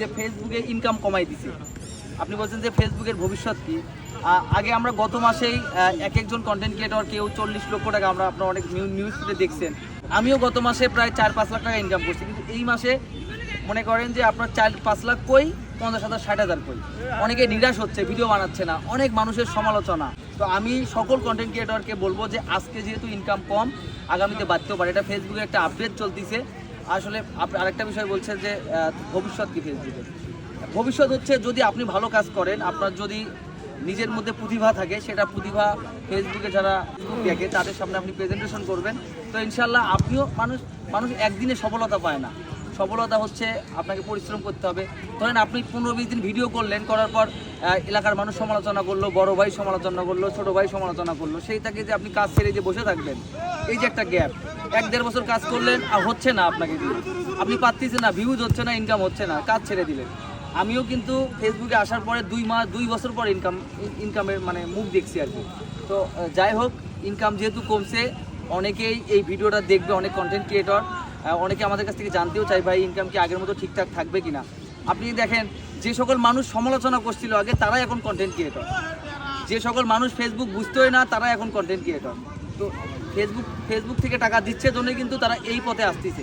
যে ফেসবুকে ইনকাম কমাই দিছে। আপনি বলছেন যে ফেসবুকের ভবিষ্যৎ কি? আগে আমরা গত মাসেই এক একজন কন্টেন্ট ক্রিয়েটর কেউ চল্লিশ লক্ষ টাকা আমরা আপনার অনেক নিউজ ফিডে দেখছেন। আমিও গত মাসে প্রায় চার পাঁচ লাখ টাকা ইনকাম করছি। কিন্তু এই মাসে মনে করেন যে আপনার চার পাঁচ লাখ কই? পঞ্চাশ হাজার, ষাট হাজার কই? অনেকে নিরাশ হচ্ছে ভিডিও বানাচ্ছে না। অনেক মানুষের সমালোচনা। তো আমি সকল কন্টেন্ট ক্রিয়েটরকে বলব যে আজকে যেহেতু ইনকাম কম, আগামীতে বাড়তেও পারে। এটা ফেসবুকে একটা আপডেট চলতিছে। আসলে আপ- আরেকটা বিষয় বলছে যে ভবিষ্যৎ কি ফেসবুকে ভবিষ্যৎ হচ্ছে যদি আপনি ভালো কাজ করেন, আপনার যদি নিজের মধ্যে প্রতিভা থাকে, সেটা প্রতিভা ফেসবুকে যারা দেখে, তাদের সামনে আপনি প্রেজেন্টেশন করবেন। তো ইনশাল্লাহ আপনিও মানুষ মানুষ একদিনে সফলতা পায় না। সফলতা হচ্ছে আপনাকে পরিশ্রম করতে হবে। ধরেন আপনি পনেরো বিশ দিন ভিডিও করলেন, করার পর এলাকার মানুষ সমালোচনা করল, বড় ভাই সমালোচনা করল, ছোট ভাই সমালোচনা করল সেই থেকে যে আপনি কাজ ছেড়ে যে বসে থাকবেন, এই যে একটা গ্যাপ এক দেড় বছর কাজ করলেন, আর হচ্ছে না আপনাকে আপনি পাচ্ছেন না ভিউজ হচ্ছে না ইনকাম হচ্ছে না, কাজ ছেড়ে দিলেন। আমিও কিন্তু ফেসবুকে আসার পরে দুই মাস, দুই বছর পর ইনকাম ইনকামের মানে মুখ দেখছি আর কি। তো যাই হোক ইনকাম যেহেতু কমছে, অনেকেই এই ভিডিওটা দেখবে, অনেক কন্টেন্ট ক্রিয়েটর অনেকে আমাদের কাছ থেকে জানতেও চাই ভাই ইনকাম কি আগের মতো ঠিকঠাক থাকবে কিনা। আপনি দেখেন, যে সকল মানুষ সমালোচনা করছিল আগে, তারাই এখন কন্টেন্ট ক্রিয়েটর যে সকল মানুষ ফেসবুক বুঝতেই না তারা এখন কন্টেন্ট ক্রিয়েটর ফেসবুক ফেসবুক থেকে টাকা দিচ্ছে জন্যই কিন্তু তারা এই পথে আসতেছে।